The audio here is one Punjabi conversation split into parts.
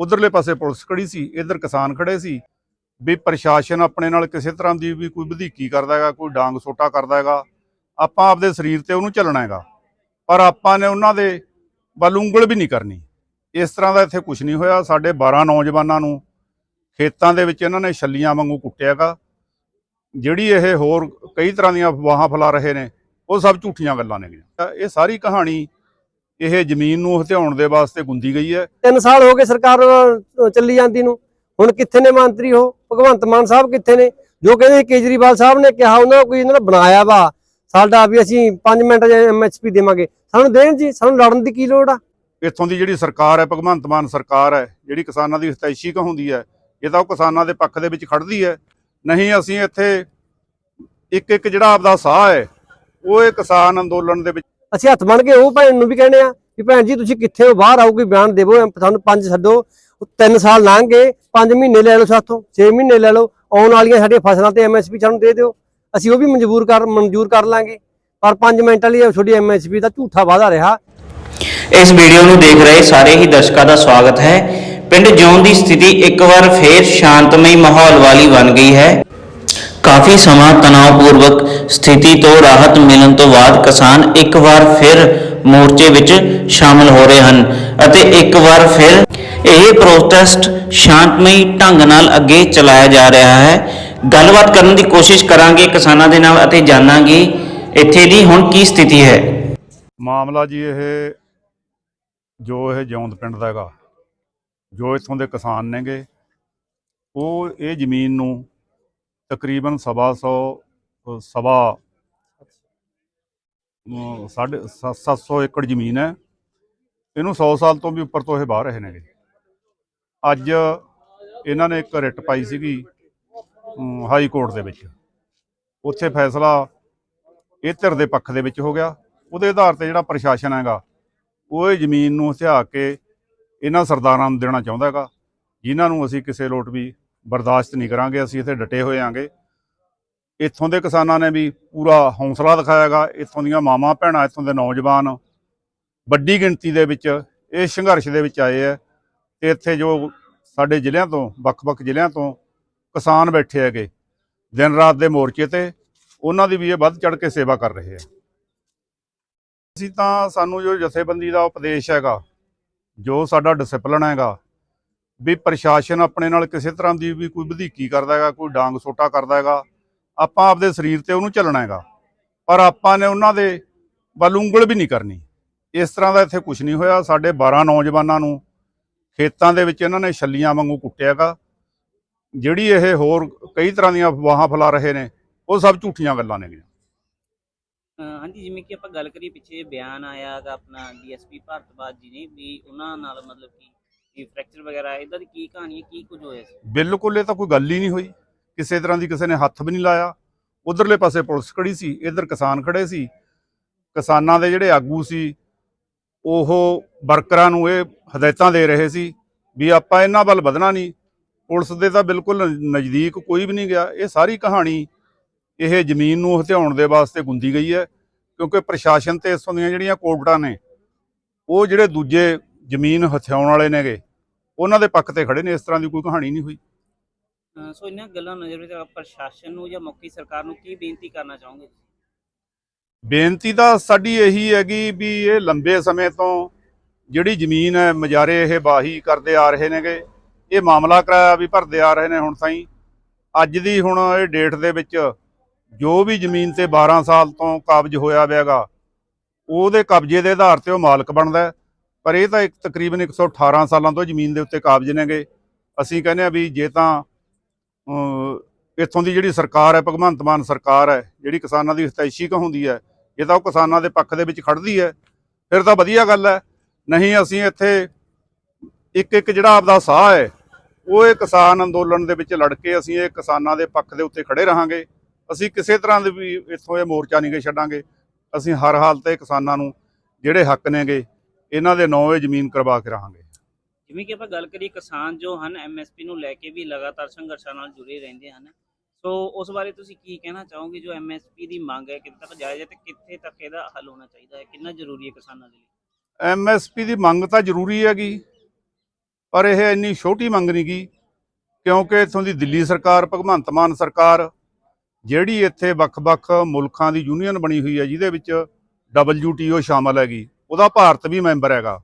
ਉਧਰਲੇ ਪਾਸੇ ਪੁਲਿਸ ਖੜੀ ਸੀ, ਇੱਧਰ ਕਿਸਾਨ ਖੜੇ ਸੀ ਵੀ ਪ੍ਰਸ਼ਾਸਨ ਆਪਣੇ ਨਾਲ ਕਿਸੇ ਤਰ੍ਹਾਂ ਦੀ ਵੀ ਕੋਈ ਵਧੀਕੀ ਕਰਦਾ ਹੈਗਾ, ਕੋਈ ਡਾਂਗ ਸੋਟਾ ਕਰਦਾ ਹੈਗਾ, ਆਪਾਂ ਆਪਦੇ ਸਰੀਰ ਤੇ ਉਹਨੂੰ ਚੱਲਣਾ ਹੈਗਾ। ਪਰ ਆਪਾਂ ਨੇ ਉਹਨਾਂ ਦੇ ਵੱਲ ਉਂਗਲ ਵੀ ਨਹੀਂ ਕਰਨੀ। ਇਸ ਤਰ੍ਹਾਂ ਦਾ ਇੱਥੇ ਕੁਝ ਨਹੀਂ ਹੋਇਆ। ਸਾਡੇ 12 ਨੌਜਵਾਨਾਂ ਨੂੰ ਖੇਤਾਂ ਦੇ ਵਿੱਚ ਇਹਨਾਂ ਨੇ ਛੱਲੀਆਂ ਵਾਂਗੂ ਕੁੱਟਿਆਗਾ ਜਿਹੜੀ ਇਹ ਹੋਰ ਕਈ ਤਰ੍ਹਾਂ ਦੀਆਂ ਅਫਵਾਹਾਂ ਫੈਲਾ ਰਹੇ ਨੇ, ਉਹ ਸਭ ਝੂਠੀਆਂ ਗੱਲਾਂ ਨੇ ਇਹ ਸਾਰੀ ਕਹਾਣੀ ਇਹ ਜ਼ਮੀਨ ਨੂੰ ਹਥਿਆਉਣ ਦੇ ਵਾਸਤੇ ਗੁੰਦੀ ਗਈ ਹੈ। 3 ਸਾਲ ਹੋ ਗਏ ਸਰਕਾਰ ਚੱਲੀ ਜਾਂਦੀ ਨੂੰ। ਹੁਣ ਕਿੱਥੇ ਨੇ ਮੰਤਰੀ ਉਹ? ਭਗਵੰਤ ਮਾਨ ਸਾਹਿਬ ਕਿੱਥੇ ਨੇ? ਜੋ ਕਹਿੰਦੇ ਕੇਜਰੀਵਾਲ ਸਾਹਿਬ ਨੇ ਕਿਹਾ ਉਹਨਾਂ ਕੋਈ ਇਹਨਾਂ ਨੇ ਬਣਾਇਆ ਵਾ। ਸਾਡਾ ਵੀ ਅਸੀਂ 5 ਮਿੰਟ ਜੇ ਐਮਐਸਪੀ ਦੇਵਾਂਗੇ। ਸਾਨੂੰ ਦੇਣ ਜੀ ਸਾਨੂੰ ਲੜਨ ਦੀ ਕੀ ਲੋੜ ਆ? ਇੱਥੋਂ ਦੀ ਜਿਹੜੀ ਸਰਕਾਰ ਹੈ ਭਗਵੰਤ ਮਾਨ ਸਰਕਾਰ ਹੈ ਜਿਹੜੀ ਕਿਸਾਨਾਂ ਦੀ ਹਿਤੈਸ਼ੀ ਕਹਾਉਂਦੀ ਹੈ ਇਹ ਤਾਂ ਉਹ ਕਿਸਾਨਾਂ ਦੇ ਪੱਖ ਦੇ ਵਿੱਚ ਖੜਦੀ ਹੈ। ਨਹੀਂ ਅਸੀਂ ਇੱਥੇ ਇੱਕ ਇੱਕ ਜਿਹੜਾ ਆਪਦਾ ਸਾਹ ਹੈ ਉਹ ਇਹ ਕਿਸਾਨ ਅੰਦੋਲਨ ਦੇ ਵਿੱਚ ਅਸੀਂ ਹੱਥ ਬਣ ਕੇ ਉਹ ਭੈਣ ਨੂੰ ਵੀ ਕਹਿੰਦੇ ਆ ਕਿ ਭੈਣ ਜੀ ਤੁਸੀਂ ਕਿੱਥੇ ਹੋ? ਬਾਹਰ ਆਓ, ਕੋਈ ਬਿਆਨ ਦੇਵੋ ਸਾਨੂੰ ਪੰਜ ਛੱਡੋ। 3 ਸਾਲ ਲੰਘ ਗਏ 5 ਮਹੀਨੇ ਲੈ ਲਓ ਸਾਥੋਂ 6 ਮਹੀਨੇ ਲੈ ਲਓ। ਆਉਣ ਵਾਲੀਆਂ ਸਾਡੀਆਂ ਫਸਲਾਂ ਤੇ ਐਮਐਸਪੀ ਸਾਨੂੰ ਦੇ ਦਿਓ। ਅਸੀਂ ਉਹ ਵੀ ਮਨਜ਼ੂਰ ਕਰ ਮਨਜ਼ੂਰ ਕਰ ਲਾਂਗੇ। ਪਰ 5 ਮਿੰਟ ਲਈ ਤੁਹਾਡੀ ਐਮਐਸਪੀ ਦਾ ਝੂਠਾ ਵਾਅਦਾ ਰਿਹਾ। ਇਸ ਵੀਡੀਓ ਨੂੰ ਦੇਖ ਰਹੇ ਸਾਰੇ ਹੀ ਦਰਸ਼ਕਾਂ ਦਾ ਸਵਾਗਤ ਹੈ। ਪਿੰਡ ਜੌਨ ਦੀ ਸਥਿਤੀ ਇੱਕ ਵਾਰ ਫੇਰ ਸ਼ਾਂਤਮਈ ਮਾਹੌਲ ਵਾਲੀ ਬਣ ਗਈ ਹੈ। ਕਾਫੀ ਸਮਾਂ ਤਣਾਅਪੂਰਵਕ ਸਥਿਤੀ ਤੋਂ ਰਾਹਤ ਮਿਲਣ ਤੋਂ ਬਾਅਦ ਕਿਸਾਨ ਇੱਕ ਵਾਰ ਫਿਰ ਮੋਰਚੇ ਵਿੱਚ ਸ਼ਾਮਲ ਹੋ ਰਹੇ ਹਨ ਅਤੇ ਇੱਕ ਵਾਰ ਫਿਰ ਇਹ ਪ੍ਰੋਟੈਸਟ ਸ਼ਾਂਤਮਈ ਢੰਗ ਨਾਲ ਅੱਗੇ ਚਲਾਇਆ ਜਾ ਰਿਹਾ ਹੈ। ਗੱਲਬਾਤ ਕਰਨ ਦੀ ਕੋਸ਼ਿਸ਼ ਕਰਾਂਗੇ ਕਿਸਾਨਾਂ ਦੇ ਨਾਲ ਅਤੇ ਜਾਣਾਂਗੇ ਇੱਥੇ ਦੀ ਹੁਣ ਕੀ ਸਥਿਤੀ ਹੈ। ਮਾਮਲਾ ਜੀ ਇਹ, ਜੋ ਇਹ ਜੌਂਦ ਪਿੰਡ ਦਾ ਹੈਗਾ, ਜੋ ਇੱਥੋਂ ਦੇ ਕਿਸਾਨ ਨੇਗੇ, ਉਹ ਇਹ ਜ਼ਮੀਨ ਨੂੰ ਤਕਰੀਬਨ ਸਵਾ ਸੌ ਅ, ਸਵਾ ਅ, ਸਾਢੇ 700 ਏਕੜ ਜ਼ਮੀਨ ਹੈ। ਇਹਨੂੰ 100 ਸਾਲ ਤੋਂ ਵੀ ਉੱਪਰ ਤੋਂ ਇਹ ਬਾਹਰ ਰਹੇ ਨੇਗੇ। ਅੱਜ ਇਹਨਾਂ ਨੇ ਇੱਕ ਰਿਟ ਪਾਈ ਸੀਗੀ ਹਾਈ ਕੋਰਟ ਦੇ ਵਿੱਚ। ਉੱਥੇ ਫੈਸਲਾ ਇਹ ਧਿਰ ਦੇ ਪੱਖ ਦੇ ਵਿੱਚ ਹੋ ਗਿਆ। ਉਹਦੇ ਆਧਾਰ ਤੇ ਜਿਹੜਾ ਪ੍ਰਸ਼ਾਸਨ ਹੈਗਾ ਉਹ ਇਹ ਜ਼ਮੀਨ ਨੂੰ ਹਥਿਆ ਕੇ ਇਹਨਾਂ ਸਰਦਾਰਾਂ ਨੂੰ ਦੇਣਾ ਚਾਹੁੰਦਾ ਹੈਗਾ ਜਿਨ੍ਹਾਂ ਨੂੰ ਅਸੀਂ ਕਿਸੇ ਲੋਟ ਵੀ ਬਰਦਾਸ਼ਤ ਨਹੀਂ ਕਰਾਂਗੇ, ਅਸੀਂ ਇੱਥੇ ਡਟੇ ਹੋਏ ਆਂਗੇ। ਇੱਥੋਂ ਦੇ ਕਿਸਾਨਾਂ ਨੇ ਵੀ ਪੂਰਾ ਹੌਸਲਾ ਦਿਖਾਇਆਗਾ, ਇੱਥੋਂ ਦੀਆਂ ਮਾਵਾਂ ਭੈਣਾਂ, ਇੱਥੋਂ ਦੇ ਨੌਜਵਾਨ ਵੱਡੀ ਗਿਣਤੀ ਦੇ ਵਿੱਚ, ਇਹ ਸੰਘਰਸ਼ ਦੇ ਵਿੱਚ ਆਏ ਹੈ ਤੇ ਇੱਥੇ ਜੋ ਸਾਡੇ ਜ਼ਿਲ੍ਹਿਆਂ ਤੋਂ, ਵੱਖ-ਵੱਖ ਜ਼ਿਲ੍ਹਿਆਂ ਤੋਂ ਕਿਸਾਨ ਬੈਠੇ ਹੈਗੇ, ਦਿਨ ਰਾਤ ਦੇ ਮੋਰਚੇ ਤੇ, ਉਹਨਾਂ ਦੀ ਵੀ ਇਹ ਵੱਧ ਚੜ ਕੇ ਸੇਵਾ ਕਰ ਰਹੇ ਆ। ਅਸੀਂ ਤਾਂ ਸਾਨੂੰ ਜੋ ਜਥੇਬੰਦੀ ਦਾ ਉਪਦੇਸ਼ ਹੈਗਾ, ਜੋ ਸਾਡਾ ਡਿਸਪਲਨ ਹੈਗਾ ਵੀ ਪ੍ਰਸ਼ਾਸਨ ਆਪਣੇ ਨਾਲ ਕਿਸੇ ਤਰ੍ਹਾਂ ਦੀ ਵੀ ਕੋਈ ਵਧੀਕੀ ਕਰਦਾ ਹੈਗਾ, ਕੋਈ ਡਾਂਗ ਸੋਟਾ ਕਰਦਾ ਹੈਗਾ, ਆਪਾਂ ਆਪਦੇ ਸਰੀਰ ਤੇ ਉਹਨੂੰ ਚੱਲਣਾ ਹੈਗਾ। ਪਰ ਆਪਾਂ ਨੇ ਉਹਨਾਂ ਦੇ ਵੱਲ ਉਂਗਲ ਵੀ ਨਹੀਂ ਕਰਨੀ। ਇਸ ਤਰ੍ਹਾਂ ਦਾ ਇੱਥੇ ਕੁਝ ਨਹੀਂ ਹੋਇਆ। ਸਾਡੇ 12 ਨੌਜਵਾਨਾਂ ਨੂੰ ਖੇਤਾਂ ਦੇ ਵਿੱਚ ਇਹਨਾਂ ਨੇ ਛੱਲੀਆਂ ਵਾਂਗੂ ਕੁੱਟਿਆਗਾ ਜਿਹੜੀ ਇਹ ਹੋਰ ਕਈ ਤਰ੍ਹਾਂ ਦੀਆਂ ਅਫਵਾਹਾਂ ਫੈਲਾ ਰਹੇ ਨੇ, ਉਹ ਸਭ ਝੂਠੀਆਂ ਗੱਲਾਂ ਨੇ ਹਾਂਜੀ, ਜਿਵੇਂ ਕਿ ਆਪਾਂ ਗੱਲ ਕਰੀਏ, ਪਿੱਛੇ ਬਿਆਨ ਆਇਆ ਹੈਗਾ ਆਪਣਾ ਡੀਐਸਪੀ ਭਾਰਤਵਾਜ ਜੀ ਨੇ ਵੀ ਉਹਨਾਂ ਨਾਲ ਮਤਲਬ ਕਿ ਕੀ ਫ੍ਰੈਕਚਰ ਵਗੈਰਾ ਇਦਾਂ ਦੀ ਕੀ ਕਹਾਣੀ ਹੈ, ਕੀ ਕੁਝ ਹੋਇਆ ਸੀ? ਬਿਲਕੁਲ, ਇਹ ਤਾਂ ਕੋਈ ਗੱਲ ਹੀ ਨਹੀਂ ਹੋਈ। ਕਿਸੇ ਤਰ੍ਹਾਂ ਦੀ ਕਿਸੇ ਨੇ ਹੱਥ ਵੀ ਨਹੀਂ ਲਾਇਆ। ਉਧਰਲੇ ਪਾਸੇ ਪੁਲਿਸ ਖੜੀ ਸੀ, ਇੱਧਰ ਕਿਸਾਨ ਖੜੇ ਸੀ। ਕਿਸਾਨਾਂ ਦੇ ਜਿਹੜੇ ਆਗੂ ਸੀ, ਉਹ ਵਰਕਰਾਂ ਨੂੰ ਇਹ ਹਦਾਇਤਾਂ ਦੇ ਰਹੇ ਸੀ ਵੀ ਆਪਾਂ ਇਹਨਾਂ ਵੱਲ ਵਧਣਾ ਨਹੀਂ। ਪੁਲਿਸ ਦੇ ਤਾਂ ਬਿਲਕੁਲ ਨਜ਼ਦੀਕ ਕੋਈ ਵੀ ਨਹੀਂ ਗਿਆ। ਇਹ ਸਾਰੀ ਕਹਾਣੀ ਇਹ ਜ਼ਮੀਨ ਨੂੰ ਹਥਿਆਉਣ ਦੇ ਵਾਸਤੇ ਗੁੰਦੀ ਗਈ ਹੈ, ਕਿਉਂਕਿ ਪ੍ਰਸ਼ਾਸਨ ਤੇ ਇਸੋਂ ਦੀਆਂ ਜਿਹੜੀਆਂ ਕੋਰਟਾਂ ਨੇ, ਉਹ ਜਿਹੜੇ ਦੂਜੇ ਜ਼ਮੀਨ ਹਥਿਆਉਣ ਵਾਲੇ ਨੇਗੇ। ਉਹਨਾਂ ਦੇ ਪੱਖ ਤੇ ਖੜੇ ਨੇ ਇਸ ਤਰ੍ਹਾਂ ਦੀ ਕੋਈ ਕਹਾਣੀ ਨਹੀਂ ਹੋਈ। ਸੋ ਇਹਨਾਂ ਗੱਲਾਂ ਨਜ਼ਰ ਵਿੱਚ ਪ੍ਰਸ਼ਾਸਨ ਨੂੰ ਜਾਂ ਮੌਕੀ ਸਰਕਾਰ ਨੂੰ ਕੀ ਬੇਨਤੀ ਕਰਨਾ ਚਾਹੋਗੇ? ਬੇਨਤੀ ਤਾਂ ਸਾਡੀ ਇਹੀ ਹੈਗੀ ਵੀ ਇਹ ਲੰਬੇ ਸਮੇਂ ਤੋਂ ਜਿਹੜੀ ਜ਼ਮੀਨ ਹੈ ਮਜਾਰੇ ਇਹ ਬਾਹੀ ਕਰਦੇ ਆ ਰਹੇ ਨੇਗੇ। ਇਹ ਮਾਮਲਾ ਕਰਾਇਆ ਵੀ ਭਰਦੇ ਆ ਰਹੇ ਨੇ ਹੁਣ ਤਾਈਂ। ਅੱਜ ਦੀ ਹੁਣ ਇਹ ਡੇਟ ਦੇ ਵਿੱਚ ਜੋ ਵੀ ਜ਼ਮੀਨ ਤੇ 12 ਸਾਲ ਤੋਂ ਕਾਬਜ ਹੋਇਆ ਵਿਆਗਾ ਉਹਦੇ ਕਬਜ਼ੇ ਦੇ ਆਧਾਰ ਤੇ ਉਹ ਮਾਲਕ ਬਣਦਾ। ਪਰ ਇਹ ਤਾਂ ਇੱਕ ਤਕਰੀਬਨ 118 ਸਾਲਾਂ ਤੋਂ ਜ਼ਮੀਨ ਦੇ ਉੱਤੇ ਕਾਬਜ ਨੇਗੇ। ਅਸੀਂ ਕਹਿੰਦੇ ਆ ਵੀ ਜੇ ਤਾਂ ਇੱਥੋਂ ਦੀ ਜਿਹੜੀ ਸਰਕਾਰ ਹੈ, ਭਗਵੰਤ ਮਾਨ ਸਰਕਾਰ ਹੈ, ਜਿਹੜੀ ਕਿਸਾਨਾਂ ਦੀ ਹਿਤੈਸ਼ੀ ਕਹਾਉਂਦੀ ਹੈ, ਇਹ ਤਾਂ ਉਹ ਕਿਸਾਨਾਂ ਦੇ ਪੱਖ ਦੇ ਵਿੱਚ ਖੜਦੀ ਹੈ। ਫਿਰ ਤਾਂ ਵਧੀਆ ਗੱਲ ਹੈ, ਨਹੀਂ ਅਸੀਂ ਇੱਥੇ ਇੱਕ ਇੱਕ ਜਿਹੜਾ ਆਪਦਾ ਸਾਹ ਹੈ, ਉਹ ਇਹ ਕਿਸਾਨ ਅੰਦੋਲਨ ਦੇ ਵਿੱਚ ਲੜ ਕੇ ਅਸੀਂ ਇਹ ਕਿਸਾਨਾਂ ਦੇ ਪੱਖ ਦੇ ਉੱਤੇ ਖੜੇ ਰਹਾਂਗੇ। ਅਸੀਂ ਕਿਸੇ ਤਰ੍ਹਾਂ ਦੇ ਵੀ ਇੱਥੋਂ ਇਹ ਮੋਰਚਾ ਨਹੀਂ ਗੇ ਛੱਡਾਂਗੇ। ਅਸੀਂ ਹਰ ਹਾਲਤ ਤੇ ਕਿਸਾਨਾਂ ਨੂੰ ਜਿਹੜੇ ਹੱਕ ਨੇਗੇ ਇਹਨਾਂ ਦੇ ਨੌਵੇਂ ਜ਼ਮੀਨ ਕਰਵਾ ਕੇ ਰਹਾਂਗੇ। ਜਿਵੇਂ ਕਿ ਆਪਾਂ ਗੱਲ ਕਰੀਏ ਕਿਸਾਨ ਜੋ ਹਨ ਐਮਐਸਪੀ ਨੂੰ ਲੈ ਕੇ ਵੀ ਲਗਾਤਾਰ ਸੰਘਰਸ਼ਾਂ ਨਾਲ ਜੁੜੇ ਰਹਿੰਦੇ ਹਨ। ਸੋ ਉਸ ਬਾਰੇ ਤੁਸੀਂ ਕੀ ਕਹਿਣਾ ਚਾਹੋਗੇ? ਜੋ ਐਮਐਸਪੀ ਦੀ ਮੰਗ ਹੈ ਕਿੱਥੇ ਤੱਕ ਜਾਇਜ਼ ਹੈ ਤੇ ਕਿੱਥੇ ਤੱਕ ਇਹਦਾ ਹੱਲ ਹੋਣਾ ਚਾਹੀਦਾ ਹੈ? ਕਿੰਨਾ ਜ਼ਰੂਰੀ ਹੈ ਕਿਸਾਨਾਂ ਦੇ ਲਈ? ਐਮਐਸਪੀ ਦੀ ਮੰਗ ਤਾਂ ਜ਼ਰੂਰੀ ਹੈਗੀ ਪਰ ਇਹ ਇੰਨੀ ਛੋਟੀ ਮੰਗ ਨਹੀਂ ਗੀ ਕਿਉਂਕਿ ਇੱਥੋਂ ਦੀ ਦਿੱਲੀ ਸਰਕਾਰ ਭਗਵੰਤ ਮਾਨ ਸਰਕਾਰ ਜਿਹੜੀ ਇੱਥੇ ਵੱਖ-ਵੱਖ ਮੁਲਕਾਂ ਦੀ ਯੂਨੀਅਨ ਬਣੀ ਹੋਈ ਹੈ ਜਿਹਦੇ ਵਿੱਚ WTO ਸ਼ਾਮਲ ਹੈਗੀ। ਉਹਦਾ ਭਾਰਤ ਵੀ ਮੈਂਬਰ ਹੈਗਾ।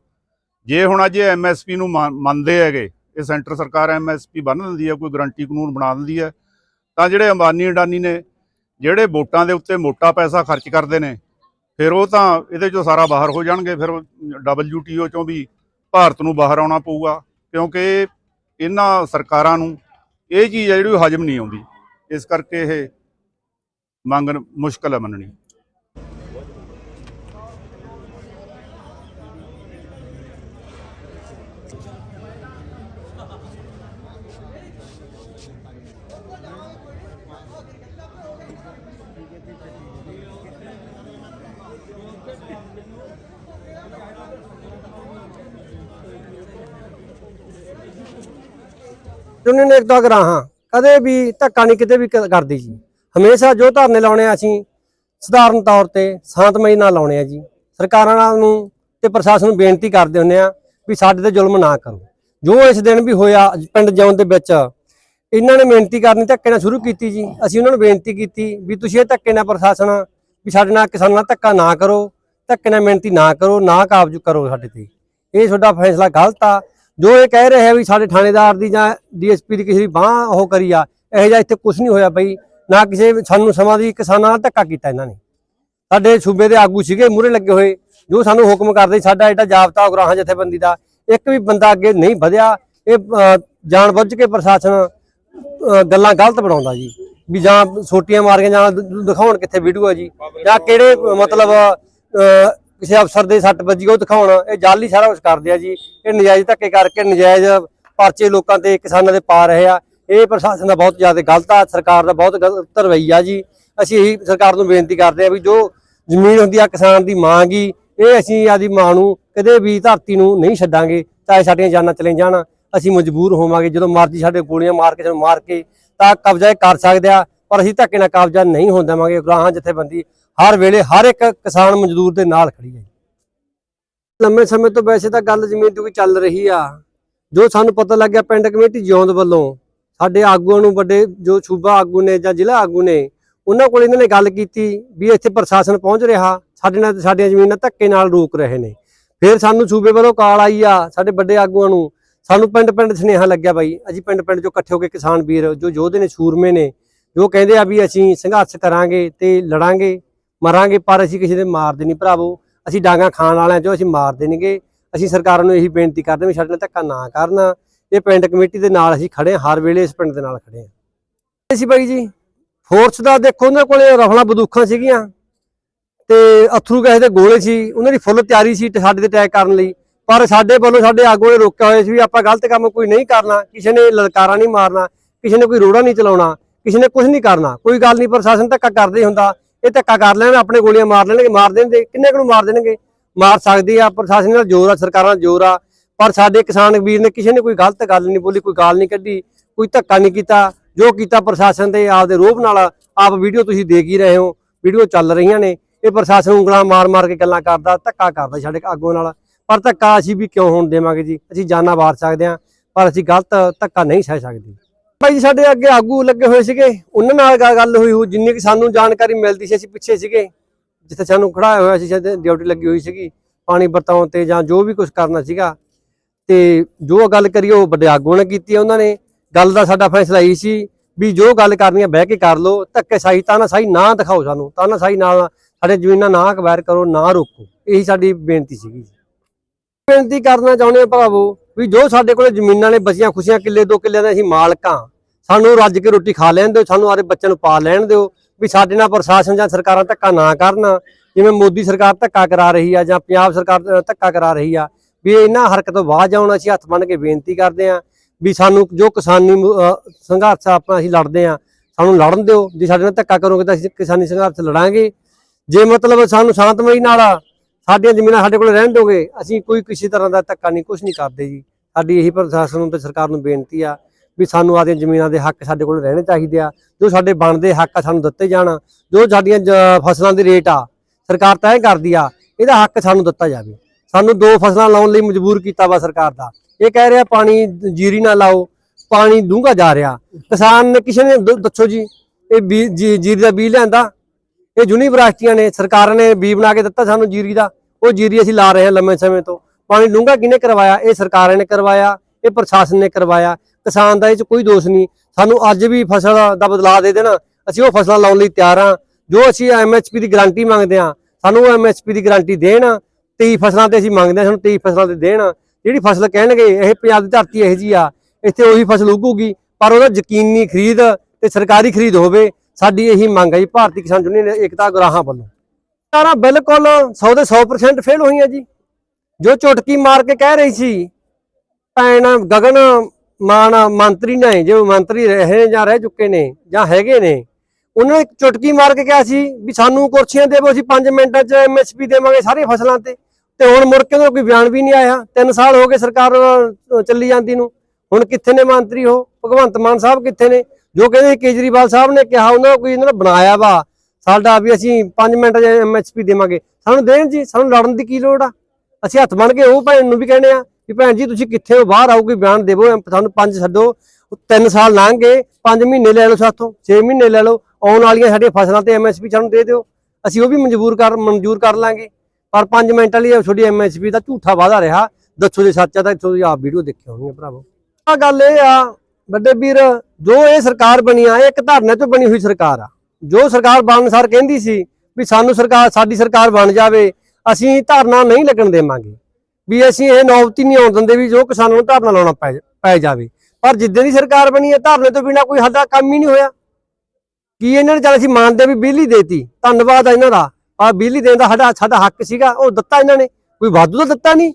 ਜੇ ਹੁਣ ਅੱਜ ਐਮਐਸਪੀ ਨੂੰ ਮੰਨ- ਮੰਨਦੇ ਹੈਗੇ, ਇਹ ਸੈਂਟਰ ਸਰਕਾਰ ਐਮਐਸਪੀ ਬੰਨ ਦਿੰਦੀ ਹੈ, ਕੋਈ ਗਰੰਟੀ ਕਾਨੂੰਨ ਬਣਾ ਦਿੰਦੀ ਹੈ, ਤਾਂ ਜਿਹੜੇ ਅੰਬਾਨੀ ਅਡਾਨੀ ਨੇ, ਜਿਹੜੇ ਵੋਟਾਂ ਦੇ ਉੱਤੇ ਮੋਟਾ ਪੈਸਾ ਖਰਚ ਕਰਦੇ ਨੇ, ਫਿਰ ਉਹ ਤਾਂ ਇਹਦੇ ਚੋਂ ਸਾਰਾ ਬਾਹਰ ਹੋ ਜਾਣਗੇ, ਫਿਰ WTO ਚੋਂ ਵੀ ਭਾਰਤ ਨੂੰ ਬਾਹਰ ਆਉਣਾ ਪਊਗਾ, ਕਿਉਂਕਿ ਇਹਨਾਂ ਸਰਕਾਰਾਂ ਨੂੰ ਇਹ ਚੀਜ਼ ਹੈ ਜਿਹੜੀ ਉਹ ਹਜਮ ਨਹੀਂ ਆਉਂਦੀ। ਇਸ ਕਰਕੇ ਇਹ ਮੰਗ ਮੁਸ਼ਕਲ ਹੈ ਮੰਨਣੀ। ਯੂਨੀਅਨ ਏਕਤਾ ਗਰਾਹਾਂ ਕਦੇ ਵੀ ਧੱਕਾ ਨਹੀਂ ਕਿਤੇ ਵੀ ਕਰਦੀ ਜੀ। ਹਮੇਸ਼ਾ ਜੋ ਧਰਨੇ ਲਾਉਣੇ ਆ ਅਸੀਂ, ਸਧਾਰਨ ਤੌਰ ਤੇ ਸ਼ਾਂਤਮਈ ਨਾਲ ਲਾਉਣੇ ਆ ਜੀ। ਸਰਕਾਰਾਂ ਨਾਲ ਨੂੰ ਤੇ ਪ੍ਰਸ਼ਾਸਨ ਨੂੰ ਬੇਨਤੀ ਕਰਦੇ ਹੁੰਦੇ ਆ ਵੀ ਸਾਡੇ ਤੇ ਜ਼ੁਲਮ ਨਾ ਕਰੋ। ਜੋ ਇਸ ਦਿਨ ਵੀ ਹੋਇਆ ਪਿੰਡ ਜੌਨ ਦੇ ਵਿੱਚ, ਇਹਨਾਂ ਨੇ ਬੇਨਤੀ ਕਰਨੀ, ਧੱਕੇ ਨਾਲ ਸ਼ੁਰੂ ਕੀਤੀ ਜੀ। ਅਸੀਂ ਉਹਨਾਂ ਨੂੰ ਬੇਨਤੀ ਕੀਤੀ ਵੀ ਤੁਸੀਂ ਇਹ ਧੱਕੇ ਨਾਲ ਪ੍ਰਸ਼ਾਸਨ, ਵੀ ਸਾਡੇ ਨਾਲ ਕਿਸਾਨਾਂ ਨਾਲ ਧੱਕਾ ਨਾ ਕਰੋ, ਧੱਕੇ ਨਾਲ ਮਿਹਨਤੀ ਨਾ ਕਰੋ, ਨਾ ਕਾਬਜ ਕਰੋ ਸਾਡੇ ਤੇ। ਇਹ ਤੁਹਾਡਾ ਫੈਸਲਾ ਗਲਤ ਆ। ਜੋ ਇਹ ਕਹਿ ਰਹੇ ਆ ਵੀ ਸਾਡੇ ਥਾਣੇਦਾਰ ਦੀ ਜਾਂ ਡੀਐਸਪੀ ਦੀ ਕਿਸੇ ਦੀ ਬਾਹ ਉਹ ਕਰੀ ਆ ਇਹੋ ਜਿਹਾ ਇੱਥੇ ਕੁਝ ਨਹੀਂ ਹੋਇਆ ਬਈ ਨਾ ਕਿਸੇ ਸਾਨੂੰ ਸਮਾਂ ਦੀ ਕਿਸਾਨਾਂ ਨਾਲ ਧੱਕਾ ਕੀਤਾ ਇਹਨਾਂ ਨੇ। ਸਾਡੇ ਸੂਬੇ ਦੇ ਆਗੂ ਸੀਗੇ ਮੂਹਰੇ ਲੱਗੇ ਹੋਏ ਜੋ ਸਾਨੂੰ ਹੁਕਮ ਕਰਦੇ ਸਾਡਾ ਐਡਾ ਜਾਬਤਾ ਉਗਰਾਹਾਂ ਜਥੇਬੰਦੀ ਦਾ ਇੱਕ ਵੀ ਬੰਦਾ ਅੱਗੇ ਨਹੀਂ ਵਧਿਆ ਇਹ ਅ, ਜਾਣਬੁੱਝ ਕੇ ਪ੍ਰਸ਼ਾਸਨ ਗੱਲਾਂ ਗਲਤ ਬਣਾਉਂਦਾ ਜੀ। ਵੀ ਜਾਂ ਛੋਟੀਆਂ ਮਾਰੀਆਂ ਜਾਂ ਦਿਖਾਉਣ ਕਿੱਥੇ ਵੀਡੀਓ ਹੈ ਜੀ ਜਾਂ ਕਿਹੜੇ ਮਤਲਬ ਅ, ਕਿਸੇ ਅਫਸਰ ਦੇ ਸੱਟ ਵੱਜੀ, ਉਹ ਦਿਖਾਉਣ, ਇਹ ਜਾਲੀ ਸਾਰਾ ਕੁਝ ਕਰਦੇ ਆ ਜੀ। ਇਹ ਨਜਾਇਜ਼ ਧੱਕੇ ਕਰਕੇ ਨਜਾਇਜ਼ ਪਰਚੇ ਲੋਕਾਂ ਤੇ ਕਿਸਾਨਾਂ ਦੇ ਪਾ ਰਹੇ ਆ। ਇਹ ਪ੍ਰਸ਼ਾਸਨ ਦਾ ਬਹੁਤ ਜ਼ਿਆਦਾ ਗਲਤ ਆ, ਸਰਕਾਰ ਦਾ ਬਹੁਤ ਗਲਤ ਰਵੱਈਆ ਜੀ। ਅਸੀਂ ਇਹੀ ਸਰਕਾਰ ਨੂੰ ਬੇਨਤੀ ਕਰਦੇ ਆ ਵੀ ਜੋ ਜ਼ਮੀਨ ਹੁੰਦੀ ਆ ਕਿਸਾਨ ਦੀ ਮਾਂ ਗੀ, ਇਹ ਅਸੀਂ ਆਦੀ ਮਾਂ ਨੂੰ ਕਦੇ ਵੀ ਧਰਤੀ ਨੂੰ ਨਹੀਂ ਛੱਡਾਂਗੇ, ਚਾਹੇ ਸਾਡੀਆਂ ਜਾਨਾਂ ਚਲੇ ਜਾਣ। ਅਸੀਂ ਮਜਬੂਰ ਹੋਵਾਂਗੇ, ਜਦੋਂ ਮਰਜ਼ੀ ਸਾਡੇ ਗੋਲੀਆਂ ਮਾਰ ਕੇ, ਸਾਨੂੰ ਮਾਰ ਕੇ ਤਾਂ ਕਬਜ਼ਾ ਇਹ ਕਰ ਸਕਦੇ ਆ, ਪਰ ਅਸੀਂ ਧੱਕੇ ਨਾਲ ਕਬਜ਼ਾ ਨਹੀਂ ਹੋਣ ਦੇਵਾਂਗੇ। ਗ੍ਰਾਹਾਂ, ਜਥੇਬੰਦੀ ਹਰ ਵੇਲੇ ਹਰ ਇੱਕ ਕਿਸਾਨ ਮਜ਼ਦੂਰ ਦੇ ਨਾਲ ਖੜੀ ਹੈ ਲੰਮੇ ਸਮੇਂ ਤੋਂ ਵੈਸੇ ਤਾਂ ਗੱਲ ਜ਼ਮੀਨ ਦੀ ਚੱਲ ਰਹੀ ਆ। ਜੋ ਸਾਨੂੰ ਪਤਾ ਲੱਗਿਆ ਪਿੰਡ ਕਮੇਟੀ ਜਿਉਂਦ ਵੱਲੋਂ, ਸਾਡੇ ਆਗੂਆਂ ਨੂੰ ਵੱਡੇ ਜੋ ਸੂਬਾ ਆਗੂ ਨੇ ਜਾਂ ਜ਼ਿਲ੍ਹਾ ਆਗੂ ਨੇ, ਉਹਨਾਂ ਕੋਲ ਇਹਨਾਂ ਨੇ ਗੱਲ ਕੀਤੀ ਵੀ ਇੱਥੇ ਪ੍ਰਸ਼ਾਸਨ ਪਹੁੰਚ ਰਿਹਾ, ਸਾਡੇ ਨਾਲ ਸਾਡੀਆਂ ਜ਼ਮੀਨਾਂ ਧੱਕੇ ਨਾਲ ਰੋਕ ਰਹੇ ਨੇ। ਫਿਰ ਸਾਨੂੰ ਸੂਬੇ ਵੱਲੋਂ ਕਾਲ ਆਈ ਆ ਸਾਡੇ ਵੱਡੇ ਆਗੂਆਂ ਨੂੰ, ਸਾਨੂੰ ਪਿੰਡ ਪਿੰਡ ਸੁਨੇਹਾ ਲੱਗਿਆ ਬਾਈ, ਅਸੀਂ ਪਿੰਡ ਪਿੰਡ ਚੋਂ ਇਕੱਠੇ ਹੋ ਕੇ ਕਿਸਾਨ ਵੀਰ ਜੋ ਯੋਧੇ ਨੇ, ਸੂਰਮੇ ਨੇ, ਜੋ ਕਹਿੰਦੇ ਆ ਵੀ ਅਸੀਂ ਸੰਘਰਸ਼ ਕਰਾਂਗੇ ਤੇ ਲੜਾਂਗੇ। ਮਰਾਂਗੇ, ਪਰ ਅਸੀਂ ਕਿਸੇ ਦੇ ਮਾਰਦੇ ਨਹੀਂ ਭਰਾਵੋ। ਅਸੀਂ ਡਾਂਗਾ ਖਾਣ ਵਾਲਿਆਂ ਚੋਂ ਅਸੀਂ ਮਾਰਦੇ ਨਹੀਂਗੇ। ਅਸੀਂ ਸਰਕਾਰ ਨੂੰ ਇਹੀ ਬੇਨਤੀ ਕਰਦੇ ਵੀ ਸਾਡੇ ਨਾਲ ਧੱਕਾ ਨਾ ਕਰਨਾ। ਇਹ ਪਿੰਡ ਕਮੇਟੀ ਦੇ ਨਾਲ ਅਸੀਂ ਖੜੇ ਹਾਂ, ਹਰ ਵੇਲੇ ਇਸ ਪਿੰਡ ਦੇ ਨਾਲ ਖੜੇ ਹਾਂ। ਅਸੀਂ ਬਾਈ ਜੀ। ਫੋਰਸ ਦਾ ਦੇਖੋ, ਉਹਨਾਂ ਕੋਲੇ ਰਫਲਾ ਬੰਦੂਕਾਂ ਸੀਗੀਆਂ। ਤੇ ਅਥਰੂ ਗੈਸ ਦੇ ਗੋਲੇ ਸੀ। ਉਹਨਾਂ ਦੀ ਫੁੱਲ ਤਿਆਰੀ ਸੀ ਸਾਡੇ ਤੇ ਅਟੈਕ ਕਰਨ ਲਈ। ਪਰ ਸਾਡੇ ਵੱਲੋਂ ਸਾਡੇ ਆਗੂ ਨੇ ਰੋਕਿਆ ਹੋਇਆ ਸੀ ਵੀ ਆਪਾਂ ਗਲਤ ਕੰਮ ਕੋਈ ਨਹੀਂ ਕਰਨਾ। ਕਿਸੇ ਨੇ ਲਲਕਾਰਾ ਨਹੀਂ ਮਾਰਨਾ। ਕਿਸੇ ਨੇ ਕੋਈ ਰੋੜਾ ਨਹੀਂ ਚਲਾਉਣਾ। ਕਿਸੇ ਨੇ ਕੁਝ ਨਹੀਂ ਕਰਨਾ। ਕੋਈ ਗੱਲ ਨਹੀਂ, ਪ੍ਰਸ਼ਾਸਨ ਧੱਕਾ ਕਰਦੇ ਹੁੰਦਾ। ਇਹ ਧੱਕਾ ਕਰ ਲੈਣ ਆਪਣੇ ਗੋਲੀਆਂ ਮਾਰ ਲੈਣਗੇ, ਮਾਰ ਦੇਣਗੇ। ਕਿੰਨੇ ਕੁ ਨੂੰ ਮਾਰ ਦੇਣਗੇ? ਮਾਰ ਸਕਦੀ ਆ, ਪ੍ਰਸ਼ਾਸਨ ਨਾਲ ਜ਼ੋਰ ਆ, ਸਰਕਾਰਾਂ ਨਾਲ ਜ਼ੋਰ ਆ। ਪਰ ਸਾਡੇ ਕਿਸਾਨ ਵੀਰ ਨੇ ਕਿਸੇ ਨੇ ਕੋਈ ਗਲਤ ਗੱਲ ਨਹੀਂ ਬੋਲੀ, ਕੋਈ ਗਾਲ ਨਹੀਂ ਕੱਢੀ, ਕੋਈ ਧੱਕਾ ਨਹੀਂ ਕੀਤਾ। ਜੋ ਕੀਤਾ ਪ੍ਰਸ਼ਾਸਨ ਦੇ ਆਪਦੇ ਰੋਹ ਨਾਲ, ਆਪ ਵੀਡੀਓ ਤੁਸੀਂ ਦੇਖ ਹੀ ਰਹੇ ਹੋ, ਵੀਡੀਓ ਚੱਲ ਰਹੀਆਂ ਨੇ। ਇਹ ਪ੍ਰਸ਼ਾਸਨ ਉਂਗਲਾਂ ਮਾਰ ਮਾਰ ਕੇ ਗੱਲਾਂ ਕਰਦਾ, ਧੱਕਾ ਕਰਦਾ ਸਾਡੇ ਆਗੂ ਨਾਲ। ਪਰ ਧੱਕਾ ਅਸੀਂ ਵੀ ਕਿਉਂ ਹੋਣ ਦੇਵਾਂਗੇ ਜੀ? ਅਸੀਂ ਜਾਨਾਂ ਵਾਰ ਸਕਦੇ ਹਾਂ, ਪਰ ਅਸੀਂ ਗਲਤ ਧੱਕਾ ਨਹੀਂ ਸਹਿ ਸਕਦੇ। ਭਾਈ ਜੀ, ਸਾਡੇ ਅੱਗੇ ਆਗੂ ਲੱਗੇ ਹੋਏ ਸੀਗੇ। ਉਹਨਾਂ ਨਾਲ ਗੱਲ ਹੋਈ ਹੋ ਜਿੰਨੀ ਕਿ ਸਾਨੂੰ ਜਾਣਕਾਰੀ ਮਿਲਦੀ ਸੀ, ਅਸੀਂ ਪਿੱਛੇ ਸੀਗੇ। ਜਿੱਥੇ ਸਾਨੂੰ ਖੜਾਇਆ ਹੋਇਆ ਸੀ ਸ਼ਾਇਦ ਡਿਊਟੀ ਲੱਗੀ ਹੋਈ ਸੀਗੀ, ਪਾਣੀ ਵਰਤਾਉਣ ਤੇ ਜਾਂ ਜੋ ਵੀ ਕੁਝ ਕਰਨਾ ਸੀਗਾ। ਤੇ ਜੋ ਗੱਲ ਕਰੀ, ਉਹ ਵੱਡੇ ਆਗੂ ਨੇ ਕੀਤੀ ਉਹਨਾਂ ਨੇ। ਗੱਲ ਦਾ ਸਾਡਾ ਫੈਸਲਾ ਇਹ ਸੀ ਵੀ ਜੋ ਗੱਲ ਕਰਨੀ ਹੈ ਬਹਿ ਕੇ ਕਰ ਲਓ। ਧੱਕੇ ਸਾਈ ਤਾਂ ਨਾ ਸਾਈ ਨਾ ਦਿਖਾਓ ਸਾਨੂੰ। ਤਾਂ ਨਾ ਸਾਈ ਨਾਲ, ਸਾਡੇ ਜ਼ਮੀਨਾਂ ਨਾ ਕਵੈਰ ਕਰੋ, ਨਾ ਰੋਕੋ। ਇਹੀ ਸਾਡੀ ਬੇਨਤੀ ਸੀਗੀ ਬੇਨਤੀ ਕਰਨਾ ਚਾਹੁੰਦੇ ਹਾਂ ਭਰਾਵੋ ਵੀ ਜੋ ਸਾਡੇ ਕੋਲੇ ਜ਼ਮੀਨਾਂ ਨੇ ਬਚੀਆਂ ਖੁਸ਼ੀਆਂ, ਕਿੱਲੇ ਦੋ ਕਿੱਲੇ ਦੇ ਅਸੀਂ ਮਾਲਕਾਂ। ਸਾਨੂੰ ਰੱਜ ਕੇ ਰੋਟੀ ਖਾ ਲੈਣ ਦਿਓ, ਸਾਨੂੰ ਆਦੇ ਬੱਚਿਆਂ ਨੂੰ ਪਾ ਲੈਣ ਦਿਓ ਵੀ ਸਾਡੇ ਨਾਲ ਪ੍ਰਸ਼ਾਸਨ ਜਾਂ ਸਰਕਾਰਾਂ ਧੱਕਾ ਨਾ ਕਰਨ। ਜਿਵੇਂ ਮੋਦੀ ਸਰਕਾਰ ਧੱਕਾ ਕਰਾ ਰਹੀ ਆ ਜਾਂ ਪੰਜਾਬ ਸਰਕਾਰ ਧੱਕਾ ਕਰਾ ਰਹੀ ਆ, ਵੀ ਇਹਨਾਂ ਹਰਕਤ ਤੋਂ ਬਾਅਦ ਜਾਉਣ ਅਸੀਂ ਹੱਥ ਬੰਨ ਕੇ ਬੇਨਤੀ ਕਰਦੇ ਆ ਵੀ ਸਾਨੂੰ ਜੋ ਕਿਸਾਨੀ ਸੰਘਰਸ਼ ਆਪਣਾ ਅਸੀਂ ਲੜਦੇ ਆ ਸਾਨੂੰ ਲੜਨ ਦਿਓ। ਜੇ ਸਾਡੇ ਨਾਲ ਧੱਕਾ ਕਰੋਗੇ ਤਾਂ ਅਸੀਂ ਕਿਸਾਨੀ ਸੰਘਰਸ਼ ਲੜਾਂਗੇ। ਜੇ ਮਤਲਬ ਸਾਨੂੰ ਸ਼ਾਂਤਮਈ ਨਾਲ ਸਾਡੀਆਂ ਜ਼ਮੀਨਾਂ ਸਾਡੇ ਕੋਲ ਰਹਿਣ ਦੋਗੇ ਅਸੀਂ ਕੋਈ ਕਿਸੇ ਤਰ੍ਹਾਂ ਦਾ ਧੱਕਾ ਨਹੀਂ ਕੁਝ ਨਹੀਂ ਕਰਦੇ ਜੀ। ਸਾਡੀ ਇਹੀ ਪ੍ਰਸ਼ਾਸਨ ਨੂੰ ਤੇ ਸਰਕਾਰ ਨੂੰ ਬੇਨਤੀ ਆ ਵੀ ਸਾਨੂੰ ਆਦੀਆਂ ਜ਼ਮੀਨਾਂ ਦੇ ਹੱਕ ਸਾਡੇ ਕੋਲ ਰਹਿਣੇ ਚਾਹੀਦੇ ਆ। ਜੋ ਸਾਡੇ ਬਣਦੇ ਹੱਕ ਆ ਸਾਨੂੰ ਦਿੱਤੇ ਜਾਣ। ਜੋ ਸਾਡੀਆਂ ਫਸਲਾਂ ਦੇ ਰੇਟ ਆ, ਸਰਕਾਰ ਤੈਅ ਕਰਦੀ ਆ, ਇਹਦਾ ਹੱਕ ਸਾਨੂੰ ਦਿੱਤਾ ਜਾਵੇ। ਸਾਨੂੰ ਦੋ ਫਸਲਾਂ ਲਾਉਣ ਲਈ ਮਜਬੂਰ ਕੀਤਾ ਵਾ ਸਰਕਾਰ ਦਾ। ਇਹ ਕਹਿ ਰਿਹਾ ਪਾਣੀ ਜੀਰੀ ਨਾ ਲਾਓ, ਪਾਣੀ ਡੂੰਘਾ ਜਾ ਰਿਹਾ। ਕਿਸਾਨ ਨੇ ਕਿਸੇ ਨੇ ਦੱਸੋ ਜੀ, ਇਹ ਬੀ- ਜੀ- ਜੀਰੀ ਦਾ ਬੀਜ ਲਿਆਂਦਾ ਇਹ ਯੂਨੀਵਰਸਿਟੀਆਂ ਨੇ, ਸਰਕਾਰ ਨੇ ਬੀ ਬਣਾ ਕੇ ਦਿੱਤਾ ਸਾਨੂੰ ਜੀਰੀ ਦਾ। ਉਹ ਜੀਰੀ ਅਸੀਂ ਲਾ ਰਹੇ ਹਾਂ ਲੰਮੇ ਸਮੇਂ ਤੋਂ। ਪਾਣੀ ਡੂੰਘਾ ਕਿਹਨੇ ਕਰਵਾਇਆ? ਇਹ ਸਰਕਾਰ ਨੇ ਕਰਵਾਇਆ, ਇਹ ਪ੍ਰਸ਼ਾਸਨ ਨੇ ਕਰਵਾਇਆ। ਕਿਸਾਨ ਦਾ ਇਹ ਚ ਕੋਈ ਦੋਸ਼ ਨਹੀਂ। ਸਾਨੂੰ ਅੱਜ ਵੀ ਫਸਲ ਦਾ ਬਦਲਾਅ ਦੇ ਦੇਣਾ। ਅਸੀਂ ਉਹ ਫਸਲਾਂ ਲਾਉਣ ਲਈ ਤਿਆਰ ਹਾਂ। ਜੋ ਅਸੀਂ ਐਮਐਸਪੀ ਦੀ ਗਾਰੰਟੀ ਮੰਗਦੇ ਹਾਂ, ਸਾਨੂੰ ਉਹ ਐਮਐਸਪੀ ਦੀ ਗਾਰੰਟੀ ਦੇਣ। 23 ਫਸਲਾਂ ਤੇ ਅਸੀਂ ਮੰਗਦੇ ਹਾਂ, ਸਾਨੂੰ 23 ਫਸਲਾਂ ਤੇ ਦੇਣ। ਜਿਹੜੀ ਫਸਲ ਕਹਿਣਗੇ, ਇਹ ਪੰਜਾਬ ਦੀ ਧਰਤੀ ਇਹੋ ਜੀ ਆ। ਇੱਥੇ ਉਹੀ ਫਸਲ ਉਗੂਗੀ, ਪਰ ਉਹਦਾ ਯਕੀਨੀ ਖਰੀਦ ਤੇ ਸਰਕਾਰੀ ਖਰੀਦ ਹੋਵੇ। ਸਾਡੀ ਇਹੀ ਮੰਗ ਹੈ ਜੀ, ਭਾਰਤੀ ਕਿਸਾਨ ਯੂਨੀਅਨ ਏਕਤਾ ਗੁਰਾਹਾਂ ਵੱਲੋਂ। ਸਰਕਾਰਾਂ ਬਿਲਕੁਲ 100 ਦੇ 100% ਫੇਲ ਹੋਈਆਂ ਜੀ। ਜੋ ਚੁਟਕੀ ਮਾਰ ਕੇ ਕਹਿ ਰਹੀ ਸੀ, ਭੈਣ, ਗਗਨ, ਮਾਨ, ਮੰਤਰੀ ਨੇ ਜੋ ਮੰਤਰੀ ਰਹੇ ਜਾਂ ਰਹਿ ਚੁੱਕੇ ਨੇ ਜਾਂ ਹੈਗੇ ਨੇ, ਉਹਨਾਂ ਨੇ ਚੁਟਕੀ ਮਾਰ ਕੇ ਕਿਹਾ ਸੀ ਵੀ ਸਾਨੂੰ ਕੁਰਸੀਆਂ ਦੇਵੋ, ਅਸੀਂ 5 ਮਿੰਟਾਂ 'ਚ ਐਮਐਸਪੀ ਦੇਵਾਂਗੇ ਸਾਰੀਆਂ ਫਸਲਾਂ ਤੇ। ਤੇ ਹੁਣ ਮੁੜ ਕੇ ਕੋਈ ਬਿਆਨ ਵੀ ਨਹੀਂ ਆਇਆ। 3 ਸਾਲ ਹੋ ਗਏ ਸਰਕਾਰ ਚੱਲੀ ਜਾਂਦੀ ਨੂੰ। ਹੁਣ ਕਿੱਥੇ ਨੇ ਮੰਤਰੀ ਉਹ? ਭਗਵੰਤ ਮਾਨ ਸਾਹਿਬ ਕਿੱਥੇ ਨੇ? ਜੋ ਕਹਿੰਦੇ ਕੇਜਰੀਵਾਲ ਸਾਹਿਬ ਨੇ ਕਿਹਾ, ਉਹਨਾਂ ਨੇ ਕੋਈ ਇਹਨਾਂ ਨੇ ਬਣਾਇਆ ਵਾ। ਸਾਡਾ ਵੀ ਅਸੀਂ 5 ਮਿੰਟ 'ਚ ਐਮਐਸਪੀ ਦੇਵਾਂਗੇ। ਸਾਨੂੰ ਦੇਣ ਜੀ, ਸਾਨੂੰ ਲੜਨ ਦੀ ਕੀ ਲੋੜ ਆ? ਅਸੀਂ ਹੱਥ ਬਣ ਕੇ ਉਹ ਭੈਣ ਨੂੰ ਵੀ ਕਹਿੰਦੇ ਆ ਵੀ ਭੈਣ ਜੀ, ਤੁਸੀਂ ਕਿੱਥੇ ਹੋ? ਬਾਹਰ ਆਓ, ਕੋਈ ਬਿਆਨ ਦੇਵੋ, ਐਮ- ਸਾਨੂੰ ਪੰਜ ਛੱਡੋ। ਤਿੰਨ ਸਾਲ ਲੰਘ ਗਏ 5 ਮਹੀਨੇ ਲੈ ਲਓ ਸਾਥੋਂ 6 ਮਹੀਨੇ ਲੈ ਲਓ। ਆਉਣ ਵਾਲੀਆਂ ਸਾਡੀਆਂ ਫਸਲਾਂ ਤੇ ਐਮਐਸਪੀ ਸਾਨੂੰ ਦੇ ਦਿਓ। ਅਸੀਂ ਉਹ ਵੀ ਮਨਜ਼ੂਰ ਕਰ ਮਨਜ਼ੂਰ ਕਰ ਲਾਂਗੇ। ਪਰ 5 ਮਿੰਟ ਲਈ ਤੁਹਾਡੀ ਐਮਐਸਪੀ ਦਾ ਝੂਠਾ ਵਾਅਦਾ ਰਿਹਾ। ਦੱਸੋ ਜੇ ਸੱਚ ਆ ਤਾਂ ਤੁਸੀਂ ਆਪ ਵੀਡੀਓ ਦੇਖਿਆ ਹੋਣਗੇ ਭਰਾਵੋ। ਆ ਗੱਲ ਇਹ ਆ ਵੱਡੇ ਵੀਰ, ਜੋ ਇਹ ਸਰਕਾਰ ਬਣੀ ਆ, ਇਹ ਇੱਕ ਧਰਨੇ ਤੋਂ ਬਣੀ ਹੋਈ ਸਰਕਾਰ ਆ। ਜੋ ਸਰਕਾਰ ਬਣਨ ਸਾਰ ਕਹਿੰਦੀ ਸੀ ਵੀ ਸਾਨੂੰ ਸਰਕਾਰ, ਸਾਡੀ ਸਰਕਾਰ ਬਣ ਜਾਵੇ, ਅਸੀਂ ਧਰਨਾ ਨਹੀਂ ਲੱਗਣ ਦੇਵਾਂਗੇ। ਵੀ ਅਸੀਂ ਇਹ ਨੌਬਤੀ ਨਹੀਂ ਆਉਣ ਦਿੰਦੇ ਵੀ ਜੋ ਕਿਸਾਨਾਂ ਨੂੰ ਧਰਨਾ ਲਾਉਣਾ ਪੈ ਪੈ ਜਾਵੇ। ਪਰ ਜਿੱਦਾਂ ਦੀ ਸਰਕਾਰ ਬਣੀ ਹੈ ਧਰਨੇ ਤੋਂ ਬਿਨਾ ਕੋਈ ਸਾਡਾ ਕੰਮ ਹੀ ਨਹੀਂ ਹੋਇਆ। ਕੀ ਇਹਨਾਂ ਨੇ ਚੱਲ ਅਸੀਂ ਮੰਨਦੇ ਵੀ ਬਿਜਲੀ ਦੇਤੀ? ਧੰਨਵਾਦ ਆ ਇਹਨਾਂ ਦਾ। ਆ ਬਿਜਲੀ ਦੇਣ ਦਾ ਸਾਡਾ ਸਾਡਾ ਹੱਕ ਸੀਗਾ, ਉਹ ਦਿੱਤਾ ਇਹਨਾਂ ਨੇ। ਕੋਈ ਵਾਧੂ ਤਾਂ ਦਿੱਤਾ ਨਹੀਂ।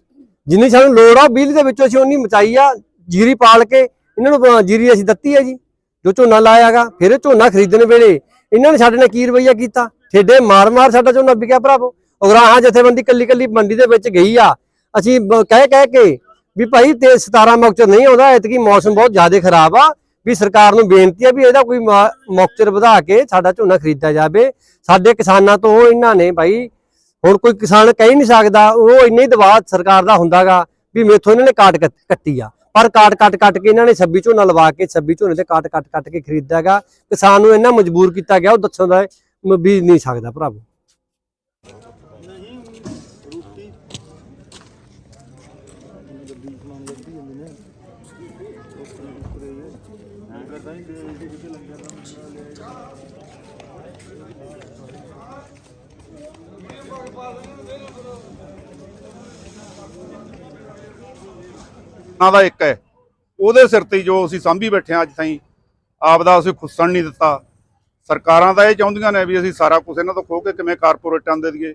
ਜਿੰਨੀ ਸਾਨੂੰ ਲੋੜ ਆ, ਬਿਜਲੀ ਦੇ ਵਿੱਚੋਂ ਅਸੀਂ ਉਨੀ ਮਚਾਈ ਆ, ਜੀਰੀ ਪਾਲ ਕੇ ਇਹਨਾਂ ਨੂੰ ਜੀਰੀ ਅਸੀਂ ਦਿੱਤੀ ਹੈ ਜੀ। ਜੋ ਝੋਨਾ ਲਾਇਆਗਾ, ਫਿਰ ਇਹ ਝੋਨਾ ਖਰੀਦਣ ਵੇਲੇ ਇਹਨਾਂ ਨੇ ਸਾਡੇ ਨਾਲ ਕੀ ਰਵਈਆ ਕੀਤਾ? ਠੇਡੇ ਮਾਰ ਮਾਰ ਸਾਡਾ ਝੋਨਾ ਵਿਕਿਆ ਭਰਾਵੋ। ਉਗਰਾਹਾਂ ਜਥੇਬੰਦੀ ਕੱਲੀ ਕੱਲੀ ਮੰਡੀ ਦੇ ਵਿੱਚ ਗਈ ਆ, ਅਸੀਂ ਕਹਿ ਕਹਿ ਕੇ ਵੀ ਭਾਈ ਤੇ 17 ਮੌਕਚਰ ਨਹੀਂ ਆਉਂਦਾ, ਐਤਕੀ ਮੌਸਮ ਬਹੁਤ ਜ਼ਿਆਦਾ ਖਰਾਬ ਆ, ਵੀ ਸਰਕਾਰ ਨੂੰ ਬੇਨਤੀ ਆ ਵੀ ਇਹਦਾ ਕੋਈ ਮੌਕਚਰ ਵਧਾ ਕੇ ਸਾਡਾ ਝੋਨਾ ਖਰੀਦਿਆ ਜਾਵੇ। ਸਾਡੇ ਕਿਸਾਨਾਂ ਤੋਂ ਇਹਨਾਂ ਨੇ ਭਾਈ, ਹੁਣ ਕੋਈ ਕਿਸਾਨ ਕਹਿ ਨਹੀਂ ਸਕਦਾ, ਉਹ ਇੰਨੇ ਹੀ ਦਬਾਅ ਸਰਕਾਰ ਦਾ ਹੁੰਦਾਗਾ ਵੀ ਮੇਥੋਂ ਇਹਨਾਂ ਨੇ ਕਾਟ ਕੱਟੀ ਆ। ਪਰ ਕਾਟ ਕੱਟ ਕੱਟ ਕੇ ਇਹਨਾਂ ਨੇ 26 ਝੋਨਾ ਲਵਾ ਕੇ 26 ਝੋਨੇ ਤੇ ਕਾਟ ਕੱਟ ਕੱਟ ਕੇ ਖਰੀਦਦਾਗਾ ਕਿਸਾਨ ਨੂੰ ਇੰਨਾ ਮਜਬੂਰ ਕੀਤਾ ਗਿਆ, ਉਹ ਦੱਸਣ ਦਾ ਮ- ਵੀ ਨਹੀਂ ਸਕਦਾ ਭਰਾਵੋ। ਉਹਨਾਂ ਦਾ ਇੱਕ ਹੈ। ਉਹਦੇ ਸਿਰ ਤੇ ਜੋ ਅਸੀਂ ਸਾਂਭੀ ਬੈਠੇ ਹਾਂ ਅੱਜ ਤਾਈਂ ਆਪਦਾ ਅਸੀਂ ਖੁੱਸਣ ਨਹੀਂ ਦਿੱਤਾ। ਸਰਕਾਰਾਂ ਤਾਂ ਇਹ ਚਾਹੁੰਦੀਆਂ ਨੇ ਵੀ ਅਸੀਂ ਸਾਰਾ ਕੁਝ ਇਹਨਾਂ ਤੋਂ ਖੋਹ ਕੇ ਕਿਵੇਂ ਕਾਰਪੋਰੇਟਾਂ ਦੇ ਦਈਏ।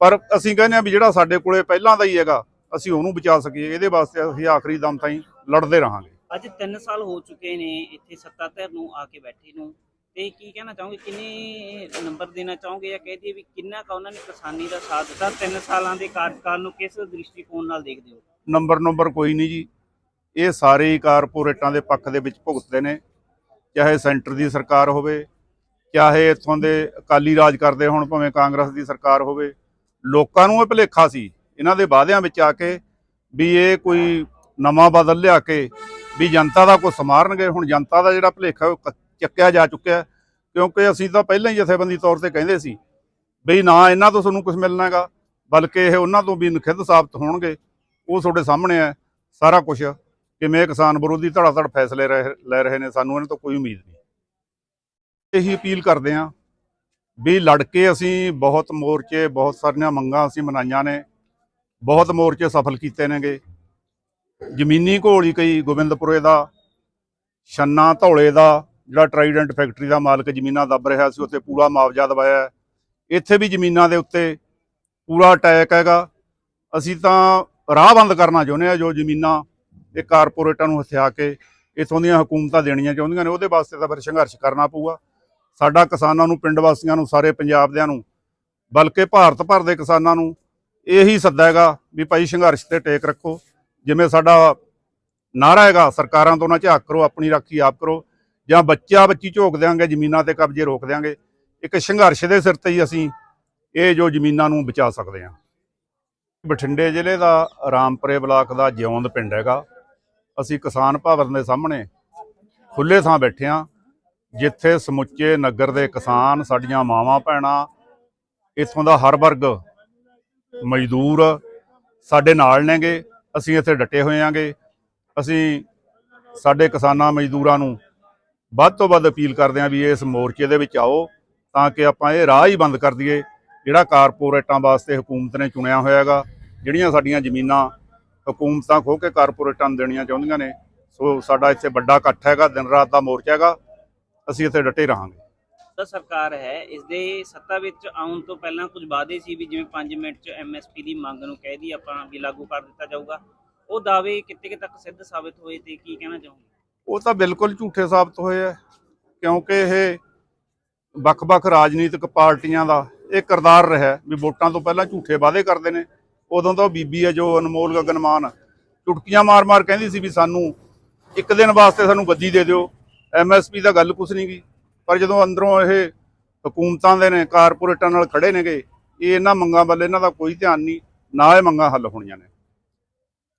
ਪਰ ਅਸੀਂ ਕਹਿੰਦੇ ਆ ਵੀ ਜਿਹੜਾ ਸਾਡੇ ਕੋਲੇ ਪਹਿਲਾਂ ਦਾ ਹੀ ਹੈਗਾ ਅਸੀਂ ਉਹਨੂੰ ਬਚਾ ਸਕੀਏ। ਇਹਦੇ ਵਾਸਤੇ ਅਸੀਂ ਆਖਰੀ ਦਮ ਤਾਈਂ ਲੜਦੇ ਰਹਾਂਗੇ। ਅੱਜ 3 ਸਾਲ ਹੋ ਚੁੱਕੇ ਨੇ ਇੱਥੇ ਸੱਤਾ ਧਿਰ ਨੂੰ ਆ ਕੇ ਬੈਠੇ ਨੂੰ। ਤੇ ਕੀ ਕਹਿਣਾ ਚਾਹੋਗੇ? ਕਿੰਨੇ ਨੰਬਰ ਦੇਣਾ ਚਾਹੋਗੇ ਜਾਂ ਕਹਿ ਦਈਏ ਵੀ ਕਿੰਨਾ ਕਾ ਉਹਨਾਂ ਨੇ ਕਿਸਾਨੀ ਦਾ ਸਾਥ ਦਿੱਤਾ? 3 ਸਾਲਾਂ ਦੇ ਕਾਰਜਕਾਲ ਨੂੰ ਕਿਸ ਦ੍ਰਿਸ਼ਟੀਕੋਣ ਨਾਲ ਦੇਖਦੇ ਹੋ? ਨੰਬਰ ਨੰਬਰ ਕੋਈ ਨਹੀਂ ਜੀ। ਇਹ ਸਾਰੇ ਹੀ ਕਾਰਪੋਰੇਟਾਂ ਦੇ ਪੱਖ ਦੇ ਵਿੱਚ ਭੁਗਤਦੇ ਨੇ, ਚਾਹੇ ਸੈਂਟਰ ਦੀ ਸਰਕਾਰ ਹੋਵੇ, ਚਾਹੇ ਇੱਥੋਂ ਦੇ ਅਕਾਲੀ ਰਾਜ ਕਰਦੇ ਹੋਣ, ਭਾਵੇਂ ਕਾਂਗਰਸ ਦੀ ਸਰਕਾਰ ਹੋਵੇ, ਲੋਕਾਂ ਨੂੰ ਇਹ ਭੁਲੇਖਾ ਸੀ, ਇਹਨਾਂ ਦੇ ਵਾਅਦਿਆਂ ਵਿੱਚ ਆ ਕੇ ਵੀ ਇਹ ਕੋਈ ਨਵਾਂ ਬਦਲ ਲਿਆ ਕੇ ਵੀ ਜਨਤਾ ਦਾ ਕੁਝ ਸਮਾਰਨਗੇ, ਹੁਣ ਜਨਤਾ ਦਾ ਜਿਹੜਾ ਭੁਲੇਖਾ ਉਹ ਕ- ਚੱਕਿਆ ਜਾ ਚੁੱਕਿਆ, ਕਿਉਂਕਿ ਅਸੀਂ ਤਾਂ ਪਹਿਲਾਂ ਹੀ ਜਥੇਬੰਦੀ ਤੌਰ ਤੇ ਕਹਿੰਦੇ ਸੀ ਵੀ ਨਾ ਇਹਨਾਂ ਤੋਂ ਤੁਹਾਨੂੰ ਕੁਝ ਮਿਲਣਾ ਹੈਗਾ, ਬਲਕਿ ਇਹ ਉਹਨਾਂ ਤੋਂ ਵੀ ਨਖਿੱਧ ਸਾਬਤ ਹੋਣਗੇ, ਉਹ ਤੁਹਾਡੇ ਸਾਹਮਣੇ ਹੈ, ਸਾਰਾ ਕੁਝ ਕਿਵੇਂ ਕਿਸਾਨ ਵਿਰੋਧੀ ਧੜਾ ਧੜ ਫੈਸਲੇ ਰਹੇ- ਲੈ ਰਹੇ ਨੇ, ਸਾਨੂੰ ਇਹਨਾਂ ਤੋਂ ਕੋਈ ਉਮੀਦ ਨਹੀਂ। ਇਹੀ ਅਪੀਲ ਕਰਦੇ ਹਾਂ ਵੀ ਲੜ ਕੇ ਅਸੀਂ ਬਹੁਤ ਮੋਰਚੇ, ਬਹੁਤ ਸਾਰੀਆਂ ਮੰਗਾਂ ਅਸੀਂ ਮਨਾਈਆਂ ਨੇ, ਬਹੁਤ ਮੋਰਚੇ ਸਫਲ ਕੀਤੇ ਨੇਗੇ। ਜ਼ਮੀਨੀ ਘੋਲ ਹੀ ਕਈ ਗੋਬਿੰਦਪੁਰੇ ਦਾ, ਛੰਨਾ ਧੌਲੇ ਦਾ, ਜਿਹੜਾ ਟਰਾਈਡੈਂਟ ਫੈਕਟਰੀ ਦਾ ਮਾਲਕ ਜ਼ਮੀਨਾਂ ਦੱਬ ਰਿਹਾ ਸੀ, ਉੱਥੇ ਪੂਰਾ ਮੁਆਵਜ਼ਾ ਦਵਾਇਆ ਇੱਥੇ ਵੀ ਜ਼ਮੀਨਾਂ ਦੇ ਉੱਤੇ ਪੂਰਾ ਅਟੈਕ ਹੈਗਾ। ਅਸੀਂ ਤਾਂ ਰਾਹ ਬੰਦ ਕਰਨਾ ਚਾਹੁੰਦੇ ਆ ਜੋ ਜ਼ਮੀਨਾਂ ਇਹ ਕਾਰਪੋਰੇਟਾਂ ਨੂੰ ਹਥਿਆ ਕੇ ਇਥੋਂ ਦੀਆਂ ਹਕੂਮਤਾਂ ਦੇਣੀਆਂ ਚਾਹੁੰਦੀਆਂ ਨੇ, ਉਹਦੇ ਵਾਸਤੇ ਤਾਂ ਫਿਰ ਸੰਘਰਸ਼ ਕਰਨਾ ਪਊਗਾ। ਸਾਡਾ ਕਿਸਾਨਾਂ ਨੂੰ, ਪਿੰਡ ਵਾਸੀਆਂ ਨੂੰ, ਸਾਰੇ ਪੰਜਾਬ ਦਿਆਂ ਨੂੰ, ਬਲਕਿ ਭਾਰਤ ਭਰ ਦੇ ਕਿਸਾਨਾਂ ਨੂੰ ਇਹੀ ਸੱਦਾ ਹੈਗਾ ਵੀ ਭਾਈ ਸੰਘਰਸ਼ ਤੇ ਟੇਕ ਰੱਖੋ। ਜਿਵੇਂ ਸਾਡਾ ਨਾਰਾ ਹੈਗਾ, ਸਰਕਾਰਾਂ ਤੋਂ ਨਾ ਝਾਕ ਕਰੋ, ਆਪਣੀ ਰਾਖੀ ਆਪ ਕਰੋ, ਜਾਂ ਬੱਚਾ ਬੱਚੀ ਝੋਕ ਦਿਆਂਗੇ, ਜ਼ਮੀਨਾਂ ਤੇ ਕਬਜ਼ੇ ਰੋਕ ਦਿਆਂਗੇ, ਇੱਕ ਸੰਘਰਸ਼ ਦੇ ਸਿਰ ਤੇ ਹੀ ਅਸੀਂ ਇਹ ਜੋ ਜ਼ਮੀਨਾਂ ਨੂੰ ਬਚਾ ਸਕਦੇ ਹਾਂ। ਬਠਿੰਡੇ ਜ਼ਿਲ੍ਹੇ ਦਾ ਰਾਮਪੁਰੇ ਬਲਾਕ ਦਾ ਜਿਉਂਦ ਪਿੰਡ ਹੈਗਾ। ਅਸੀਂ ਕਿਸਾਨ ਭਵਨ ਦੇ ਸਾਹਮਣੇ ਖੁੱਲੇ ਥਾਂ ਬੈਠੇ ਹਾਂ, ਜਿੱਥੇ ਸਮੁੱਚੇ ਨਗਰ ਦੇ ਕਿਸਾਨ, ਸਾਡੀਆਂ ਮਾਵਾਂ, ਭੈਣਾਂ, ਇੱਥੋਂ ਦਾ ਹਰ ਵਰਗ ਮਜ਼ਦੂਰ ਸਾਡੇ ਨਾਲ ਨੇਗੇ, ਅਸੀਂ ਇੱਥੇ ਡਟੇ ਹੋਏ ਆਂਗੇ। ਅਸੀਂ ਸਾਡੇ ਕਿਸਾਨਾਂ ਮਜ਼ਦੂਰਾਂ ਨੂੰ ਵੱਧ ਤੋਂ ਵੱਧ ਅਪੀਲ ਕਰਦੇ ਹਾਂ ਵੀ ਇਸ ਮੋਰਚੇ ਦੇ ਵਿੱਚ ਆਓ, ਤਾਂ ਕਿ ਆਪਾਂ ਇਹ ਰਾਹ ਹੀ ਬੰਦ ਕਰ ਦਈਏ, ਜਿਹੜਾ ਕਾਰਪੋਰੇਟਾਂ ਵਾਸਤੇ ਹਕੂਮਤ ਨੇ ਚੁਣਿਆ ਹੋਇਆ ਹੈਗਾ, ਜਿਹੜੀਆਂ ਸਾਡੀਆਂ ਜ਼ਮੀਨਾਂ ਹਕੂਮਤਾਂ ਖੋ ਕੇ ਕਾਰਪੋਰੇਟਾਂ ਨੂੰ ਦੇਣੀਆਂ ਚਾਹੁੰਦੀਆਂ ਨੇ। ਸੋ ਸਾਡਾ ਇੱਥੇ ਵੱਡਾ ਇਕੱਠ ਹੈਗਾ ਦਿਨ ਰਾਤ ਦਾ ਮੋਰਚਾ ਹੈਗਾ। ਅਸੀਂ ਇੱਥੇ ਡਟੇ ਰਹਾਂਗੇ। ਤਾਂ ਸਰਕਾਰ ਹੈ ਇਸ ਦੇ ਸੱਤਾ ਵਿੱਚ ਆਉਣ ਤੋਂ ਪਹਿਲਾਂ ਕੁਝ ਵਾਅਦੇ ਸੀ ਵੀ ਜਿਵੇਂ 5 ਮਿੰਟ 'ਚ ਐਮਐਸਪੀ ਦੀ ਮੰਗ ਨੂੰ ਕਹਿ ਦੀ ਆਪਾਂ ਵੀ ਲਾਗੂ ਕਰ ਦਿੱਤਾ ਜਾਊਗਾ। ਉਹ ਦਾਅਵੇ ਕਿਤੇ ਕਿ ਤੱਕ ਸਿੱਧ ਸਾਬਿਤ ਹੋਏ ਤੇ ਕੀ ਕਹਿਣਾ ਚਾਹੋਗੇ? ਉਹ ਤਾਂ ਬਿਲਕੁਲ ਝੂਠੇ ਸਾਬਤ ਹੋਏ ਆ ਕਿਉਂਕਿ ਇਹ ਵੱਖ-ਵੱਖ ਰਾਜਨੀਤਿਕ ਪਾਰਟੀਆਂ ਦਾ ਇਹ ਕਿਰਦਾਰ ਰਿਹਾ ਵੀ ਵੋਟਾਂ ਤੋਂ ਪਹਿਲਾਂ ਝੂਠੇ ਵਾਅਦੇ ਕਰਦੇ ਨੇ। ਉਦੋਂ ਤਾਂ ਉਹ ਬੀਬੀ ਹੈ ਜੋ ਅਨਮੋਲ ਗਗਨਮਾਨ, ਚੁਟਕੀਆਂ ਮਾਰ-ਮਾਰ ਕਹਿੰਦੀ ਸੀ ਵੀ ਸਾਨੂੰ ਇੱਕ ਦਿਨ ਵਾਸਤੇ ਸਾਨੂੰ ਗੱਦੀ ਦੇ ਦਿਓ। ਐਮਐਸਪੀ ਦਾ ਗੱਲ ਕੁਛ ਨਹੀਂ ਗੀ, ਪਰ ਜਦੋਂ ਅੰਦਰੋਂ ਇਹ ਹਕੂਮਤਾਂ ਦੇ ਨੇ, ਕਾਰਪੋਰੇਟਾਂ ਨਾਲ ਖੜੇ ਨੇਗੇ, ਇਹ ਇਹਨਾਂ ਮੰਗਾਂ ਵੱਲ ਇਹਨਾਂ ਦਾ ਕੋਈ ਧਿਆਨ ਨਹੀਂ ਨਾ ਇਹ ਮੰਗਾਂ ਹੱਲ ਹੋਣੀਆਂ ਨੇ।